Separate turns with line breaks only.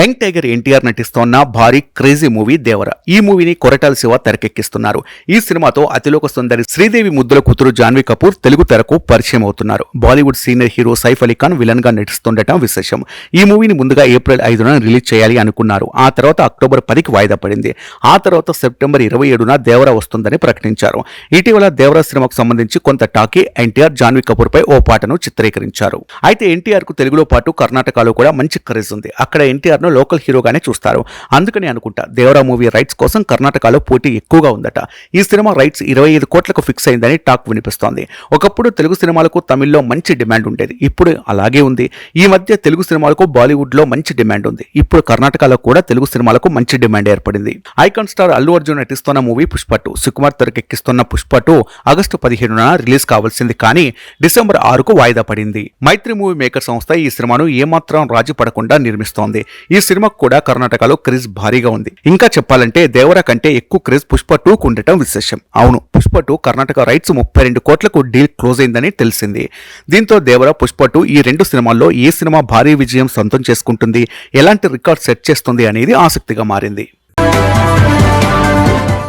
Young tiger NTR నటిస్తోన్న భారీ crazy movie దేవర. ఈ మూవీని కొరటాల శివ తెరకెక్కిస్తున్నారు. ఈ సినిమాతో అతిలోక సుందరి శ్రీదేవి ముద్దుల కూతురు జాన్వీ కపూర్ తెలుగు తెరకు పరిచయం అవుతున్నారు. బాలీవుడ్ సీనియర్ హీరో సైఫ్ అలీ ఖాన్ విలన్గా నటిస్తుండటం విశేషం. ఈ మూవీని ముందుగా ఏప్రిల్ ఐదున రిలీజ్ చేయాలి అనుకున్నారు. ఆ తర్వాత అక్టోబర్ పదికి వాయిదా పడింది. ఆ తర్వాత సెప్టెంబర్ ఇరవై ఏడున దేవర వస్తుందని ప్రకటించారు. ఇటీవల దేవర సినిమాకు సంబంధించి కొంత టాకీ ఎన్టీఆర్ జాన్వీ కపూర్ పై ఓ పాటను చిత్రీకరించారు. అయితే ఎన్టీఆర్కు తెలుగులో పాటు కర్ణాటకలో కూడా మంచి క్రేజ్ ఉంది. అక్కడ ఎన్టీఆర్ ను లోకల్ హీరోగానే చూస్తారు. అందుకని అనుకుంటా దేవరా మూవీ రైట్స్ కోసం కర్ణాటకలో పోటీ ఎక్కువగా ఉందట. ఈ సినిమా రైట్స్ ఇరవై ఐదు కోట్లకు ఫిక్స్ అయిందని టాక్ వినిపిస్తోంది. ఒకప్పుడు తెలుగు సినిమాలకు తమిళ్ళో మంచి డిమాండ్ ఉండేది. ఇప్పుడు అలాగే ఉంది. ఈ మధ్య తెలుగు సినిమాలకు బాలీవుడ్లో మంచి డిమాండ్ ఉంది. ఇప్పుడు కర్ణాటకలో కూడా తెలుగు సినిమాలకు మంచి డిమాండ్ ఏర్పడింది. ఐకాన్ స్టార్ అల్లు అర్జున్ నటిస్తున్న మూవీ పుష్ప టూ. సుకుమార్ తెరకెక్కిస్తున్న పుష్ప టూ ఆగస్టు పదిహేనున రిలీజ్ కావాల్సింది కానీ డిసెంబర్ ఆరుకు వాయిదా పడింది. మైత్రి మూవీ మేకర్ సంస్థ ఈ సినిమాను ఏమాత్రం రాజీ పడకుండా నిర్మిస్తోంది. ఈ సినిమాకు కూడా కర్ణాటకలో క్రేజ్ భారీగా ఉంది. ఇంకా చెప్పాలంటే దేవర కంటే ఎక్కువ క్రేజ్ పుష్ప టూ ఉండటం విశేషం. అవును పుష్ప టూ కర్ణాటక రైట్స్ ముప్పై రెండు కోట్లకు డీల్ క్లోజ్ అయిందని తెలిసింది. దీంతో దేవర పుష్ప టూ ఈ రెండు సినిమాల్లో ఏ సినిమా భారీ విజయం సొంతం చేసుకుంటుంది ఎలాంటి రికార్డ్ సెట్ చేస్తుంది అనేది ఆసక్తిగా మారింది.